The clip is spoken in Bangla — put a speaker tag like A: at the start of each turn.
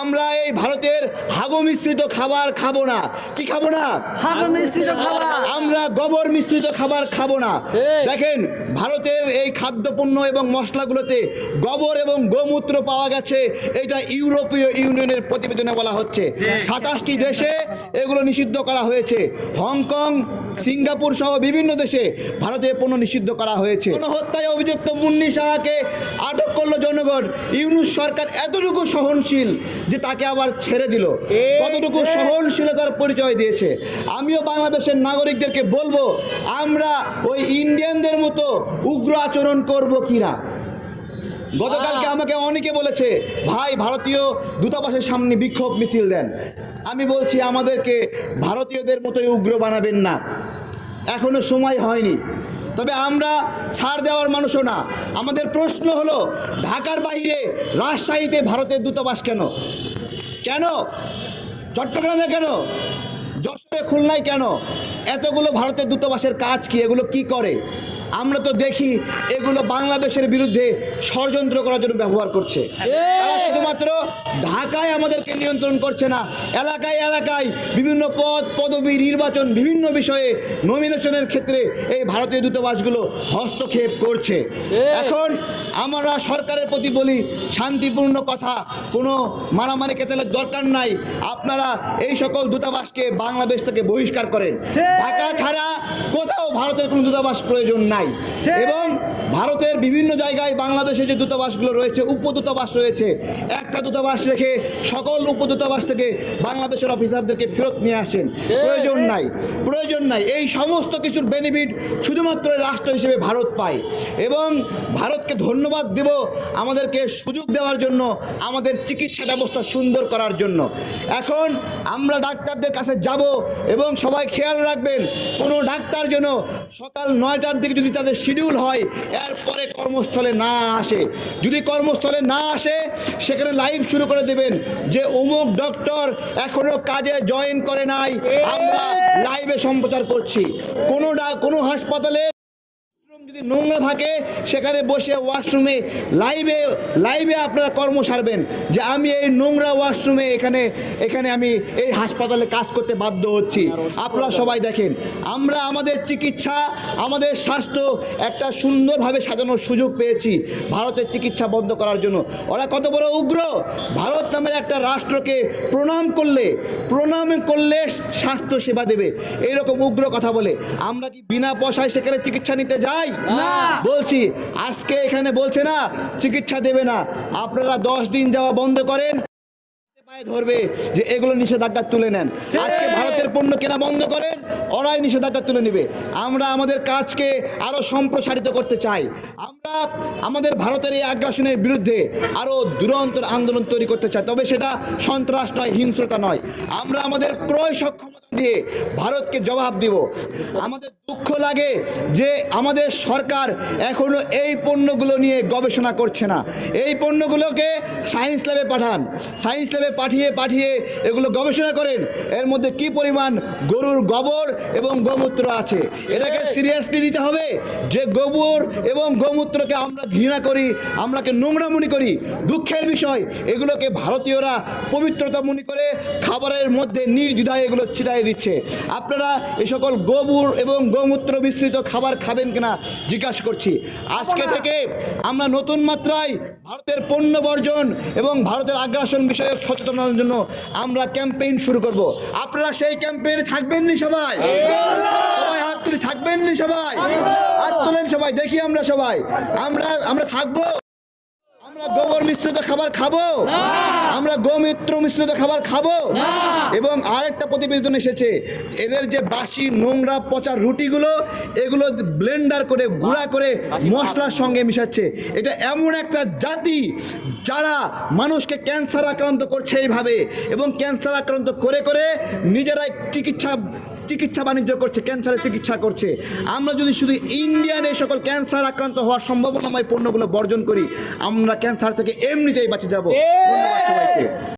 A: আমরা এই ভারতের হাগো মিশ্রিত খাবার খাব না। কি খাব না?
B: মিশ্রিত খাবার।
A: আমরা গোবর মিশ্রিত খাবার খাব না। দেখেন ভারতের এই খাদ্যপণ্য এবং মশলাগুলোতে গোবর এবং গোমূত্র পাওয়া গেছে। এটা ইউরোপীয় ইউনিয়নের প্রতিবেদনে বলা হচ্ছে। সাতাশটি দেশে এগুলো নিষিদ্ধ করা হয়েছে। হংকং সিঙ্গাপুর সহ বিভিন্ন দেশে ভারতে পণ্য নিষিদ্ধ করা হয়েছে। হত্যায় অভিযুক্ত মুন্নি সাহাকে আটক করল জনগণ। ইউনুস সরকার এতটুকু সহনশীল যে তাকে আবার ছেড়ে দিল। কতটুকু সহনশীলতার পরিচয় দিয়েছে। আমিও বাংলাদেশের নাগরিকদেরকে বলব আমরা ওই ইন্ডিয়ানদের মতো উগ্র আচরণ করব কিনা? গতকালকে আমাকে অনেকে বলেছে ভাই ভারতীয় দূতাবাসের সামনে বিক্ষোভ মিছিল দেন। আমি বলছি আমাদেরকে ভারতীয়দের মতোই উগ্র বানাবেন না। এখনও সময় হয়নি। তবে আমরা ছাড় দেওয়ার মানুষও না। আমাদের প্রশ্ন হলো, ঢাকার বাইরে রাজশাহীতে ভারতের দূতাবাস কেন? কেন? চট্টগ্রামে কেন? যশোরে খুলনায় কেন? এতগুলো ভারতের দূতাবাসের কাজ কি? এগুলো কি করে? আমরা তো দেখি এগুলো বাংলাদেশের বিরুদ্ধে ষড়যন্ত্র করার জন্য ব্যবহার করছে। তারা শুধুমাত্র ঢাকায় আমাদেরকে নিয়ন্ত্রণ করছে না এলাকায় এলাকায় বিভিন্ন পদ পদবি নির্বাচন বিভিন্ন বিষয়ে নমিনেশনের ক্ষেত্রে এই ভারতীয় দূতাবাসগুলো হস্তক্ষেপ করছে। এখন আমরা সরকারের প্রতি বলি শান্তিপূর্ণ কথা কোনো মারামারি কেতালের দরকার নাই। আপনারা এই সকল দূতাবাসকে বাংলাদেশ থেকে বহিষ্কার করেন। ঢাকা ছাড়া কোথাও ভারতের কোনো দূতাবাস প্রয়োজন নাই। এবং ভারতের বিভিন্ন জায়গায় বাংলাদেশে যে দূতাবাসগুলো রয়েছে উপদূতাবাস রয়েছে একটা দূতাবাস রেখে সকল উপদূতাবাস থেকে বাংলাদেশের অফিসারদেরকে ফেরত নিয়ে আসেন। প্রয়োজন নাই প্রয়োজন নাই। এই সমস্ত কিছুর বেনিফিট শুধুমাত্র রাষ্ট্র হিসেবে ভারত পায়। এবং ভারতকে ধন্যবাদ দেব আমাদেরকে সুযোগ দেওয়ার জন্য আমাদের চিকিৎসা ব্যবস্থা সুন্দর করার জন্য। এখন আমরা ডাক্তারদের কাছে যাব এবং সবাই খেয়াল রাখবেন কোনো ডাক্তার যেন সকাল নয়টার দিকে যদি তাদের শিডিউল হয়, এরপরে কর্মস্থলে না আসে। যদি কর্মস্থলে না আসে, সেখানে লাইভ শুরু করে দেবেন যে, অমুক ডক্টর এখনও কাজে জয়েন করে নাই। আমরা লাইভে সম্প্রচার করছি। কোনো কোনো হাসপাতালে যদি নোংরা থাকে, সেখানে বসে ওয়াশরুমে লাইভে লাইভে আপনারা কর্ম সারবেন যে আমি এই নোংরা ওয়াশরুমে এখানে এখানে আমি এই হাসপাতালে কাজ করতে বাধ্য হচ্ছি। আপনারা সবাই দেখেন, আমরা আমাদের চিকিৎসা, আমাদের স্বাস্থ্য একটা সুন্দরভাবে সাজানোর সুযোগ পেয়েছি ভারতের চিকিৎসা বন্ধ করার জন্য। ওরা কত বড় উগ্র! ভারত নামের একটা রাষ্ট্রকে প্রণাম করলে প্রণাম করলে স্বাস্থ্য সেবা দেবে। এইরকম উগ্র কথা বলে। আমরা কি বিনা পয়সায় সেখানে চিকিৎসা নিতে যাই?
B: না।
A: বলছি আজকে এখানে বলছে না চিকিৎসা দেবে না আপনারা দশ দিন যাওয়া বন্ধ করেন পায়ে ধরবে যে এগুলো নিষেধাজ্ঞা তুলে নেন। আজকে ভারতের পণ্য কেনা বন্ধ করেন ওরাই নিষেধাজ্ঞা তুলে নেবে। আমরা আমাদের কাজকে আরও সম্প্রসারিত করতে চাই। আমরা আমাদের ভারতের এই আগ্রাসনের বিরুদ্ধে আরও দুরন্তর আন্দোলন তৈরি করতে চাই। তবে সেটা সন্ত্রাস নয় হিংস্রতা নয়। আমরা আমাদের ক্রয় সক্ষমতা দিয়ে ভারতকে জবাব দিব। আমাদের দুঃখ লাগে যে আমাদের সরকার এখনও এই পণ্যগুলো নিয়ে গবেষণা করছে না। এই পণ্যগুলোকে সায়েন্স ল্যাবে পাঠান। সায়েন্স ল্যাবে পাঠিয়ে পাঠিয়ে এগুলো গবেষণা করেন। এর মধ্যে কি পরিমাণ গরুর গোবর এবং গোমূত্র আছে? এটাকে সিরিয়াসলি নিতে হবে যে গোবর এবং গোমূত্রকে আমরা ঘৃণা করি আমরাকে নোংরা মনে করি। দুঃখের বিষয় এগুলোকে ভারতীয়রা পবিত্রতা মনে করে খাবারের মধ্যে নির্দ্বিধায় এগুলো ছিটাই দিচ্ছে। আপনারা এ সকল গোবর এবং গোমূত্র মিশ্রিত খাবার খাবেন কিনা জিজ্ঞাসা করছি। আজকে থেকে আমরা নতুন মাত্রায় ভারতের পণ্য বর্জন এবং ভারতের আগ্রাসন বিষয়ে সচেতনতার জন্য আমরা ক্যাম্পেইন শুরু করব। আপনারা সেই ক্যাম্পেইনে থাকবেন নি সবাই? সবাই হাত তুলে থাকবেন নি সবাই? হাত তোলেন সবাই, দেখি আমরা সবাই। আমরা আমরা থাকব। আমরা গোবর মিশ্রিত খাবার খাব? আমরা গোমিত্র মিশ্রিত খাবার খাব? এবং আরেকটা প্রতিবেদন এসেছে এদের যে বাসি নোংরা পচা রুটিগুলো এগুলো ব্লেন্ডার করে গুঁড়া করে মশলার সঙ্গে মিশাচ্ছে। এটা এমন একটা জাতি যারা মানুষকে ক্যান্সার আক্রান্ত করছে এইভাবে এবং ক্যান্সার আক্রান্ত করে করে নিজেরাই চিকিৎসা চিকিৎসা বাণিজ্য করছে ক্যান্সারের চিকিৎসা করছে। আমরা যদি শুধু ইন্ডিয়ান এই সকল ক্যান্সার আক্রান্ত হওয়ার সম্ভাবনাময় পণ্যগুলো বর্জন করি আমরা ক্যান্সার থেকে এমনিতেই বাঁচে যাব। ধন্যবাদ সবাইকে।